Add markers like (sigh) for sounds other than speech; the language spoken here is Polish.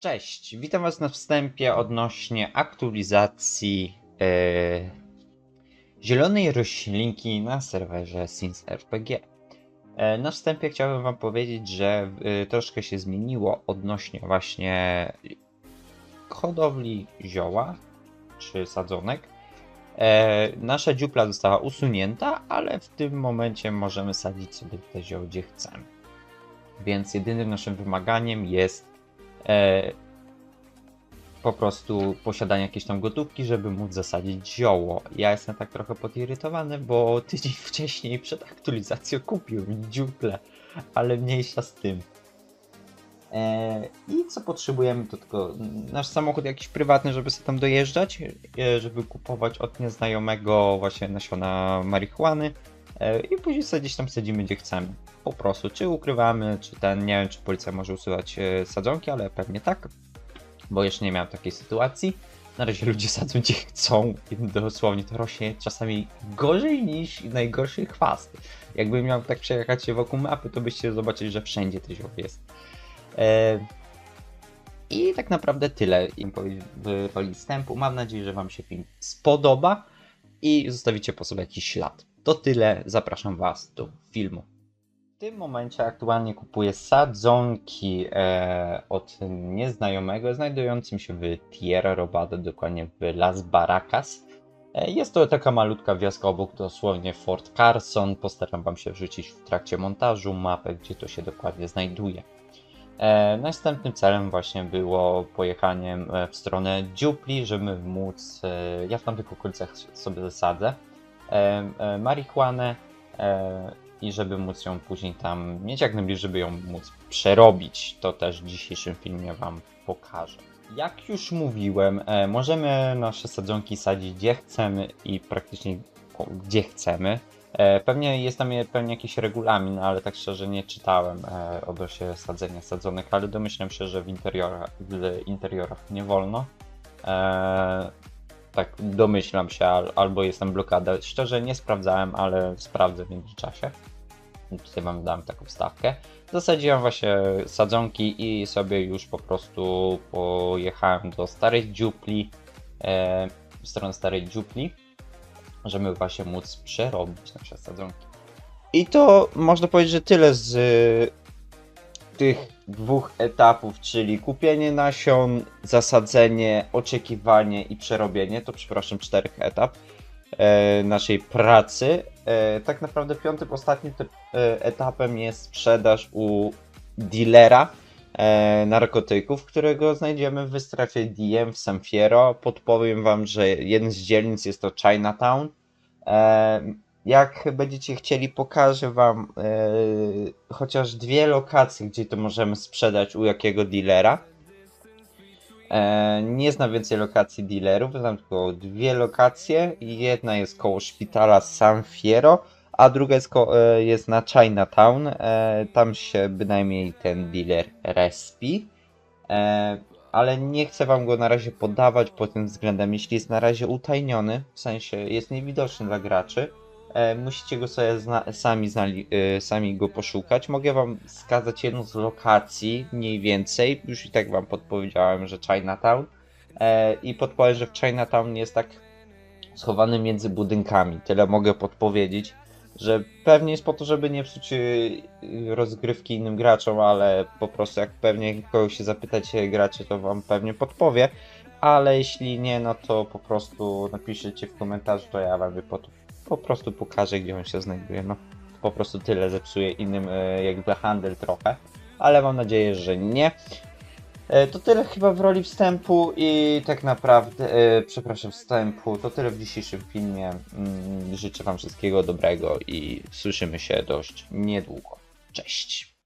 Cześć, witam Was na wstępie odnośnie aktualizacji e, zielonej roślinki na serwerze Sims RPG. E, na wstępie chciałbym Wam powiedzieć, że e, troszkę się zmieniło odnośnie właśnie hodowli zioła czy sadzonek. Nasza dziupla została usunięta, ale w tym momencie możemy sadzić sobie te zioło gdzie chcemy. Więc jedynym naszym wymaganiem jest e, po prostu posiadanie jakiejś tam gotówki, żeby móc zasadzić zioło. Ja jestem tak trochę podirytowany, bo tydzień (laughs) wcześniej przed aktualizacją kupiłem dziuplę, ale mniejsza z tym. E, I co potrzebujemy, to tylko nasz samochód jakiś prywatny, żeby sobie tam dojeżdżać, e, żeby kupować od nieznajomego właśnie nasiona marihuany i później sobie gdzieś tam sadzimy gdzie chcemy. Po prostu, czy ukrywamy, czy ten, nie wiem, czy policja może usuwać e, sadzonki, ale pewnie tak, bo jeszcze nie miałem takiej sytuacji. Na razie ludzie sadzą gdzie chcą i dosłownie to rośnie czasami gorzej niż najgorszy chwast. Jakbym miał tak przejechać się wokół mapy, to byście zobaczyli, że wszędzie to zioło jest. E, I tak naprawdę tyle im w roli wstępu. Mam nadzieję, że Wam się film spodoba i zostawicie po sobie jakiś ślad. To tyle, zapraszam Was do filmu. W tym momencie aktualnie kupuję sadzonki e, od nieznajomego, znajdującym się w Tierra Robada, dokładnie w Las Baracas. E, jest to taka malutka wioska obok dosłownie Fort Carson. Postaram Wam się wrzucić w trakcie montażu mapę, gdzie to się dokładnie znajduje. E, następnym celem właśnie było pojechaniem e, w stronę Dziupli, żeby móc, e, ja w tamtych okolicach sobie zasadzę, marihuanę e, i żeby móc ją później tam mieć jak najbliżej, żeby ją móc przerobić. To też w dzisiejszym filmie Wam pokażę. Jak już mówiłem, e, możemy nasze sadzonki sadzić gdzie chcemy i praktycznie gdzie chcemy. E, Pewnie jest tam pewnie jakiś regulamin, ale tak szczerze nie czytałem e, odnośnie sadzenia sadzonek, ale domyślam się, że w interiorach, w interiorach nie wolno. Tak domyślam się, al, albo jest tam blokada. Szczerze nie sprawdzałem, ale sprawdzę w międzyczasie. Tutaj wam dam taką wstawkę. Zasadziłem właśnie sadzonki i sobie już po prostu pojechałem do starej dziupli, e, w stronę starej dziupli, żeby właśnie móc przerobić nasze sadzonki. I to można powiedzieć, że tyle z tych dwóch etapów, czyli kupienie nasion, zasadzenie, oczekiwanie i przerobienie, to przepraszam, czterech etap e, naszej pracy. E, tak naprawdę piątym, ostatnim e, etapem jest sprzedaż u dealera narkotyków, którego znajdziemy w strefie DM w San Fierro. Podpowiem wam, że jeden z dzielnic jest to Chinatown. Jak będziecie chcieli, pokażę Wam e, chociaż dwie lokacje, gdzie to możemy sprzedać u jakiego dealera. E, nie znam więcej lokacji dealerów, znam tylko dwie lokacje. Jedna jest koło szpitala San Fierro, a druga jest, ko- e, jest na Chinatown. E, tam się bynajmniej ten dealer respi. E, ale nie chcę wam go na razie podawać pod tym względem, jeśli jest na razie utajniony, w sensie jest niewidoczny dla graczy, musicie go sobie zna- sami, znali- e, sami go poszukać. Mogę wam wskazać jedną z lokacji, mniej więcej, już i tak wam podpowiedziałem, że Chinatown. E, i podpowiem, że w Chinatown jest tak schowany między budynkami, tyle mogę podpowiedzieć, że pewnie jest po to, żeby nie psuć rozgrywki innym graczom, ale po prostu jak pewnie kogoś się zapytacie graczy, to wam pewnie podpowie, ale jeśli nie, no to po prostu napiszecie w komentarzu, to ja wam po, po prostu pokażę, gdzie on się znajduje, no. Po prostu tyle zepsuje innym e, jakby handel trochę, ale mam nadzieję, że nie. E, To tyle chyba w roli wstępu i tak naprawdę, e, przepraszam, wstępu, to tyle w dzisiejszym filmie. Mm, Życzę Wam wszystkiego dobrego i słyszymy się dość niedługo. Cześć!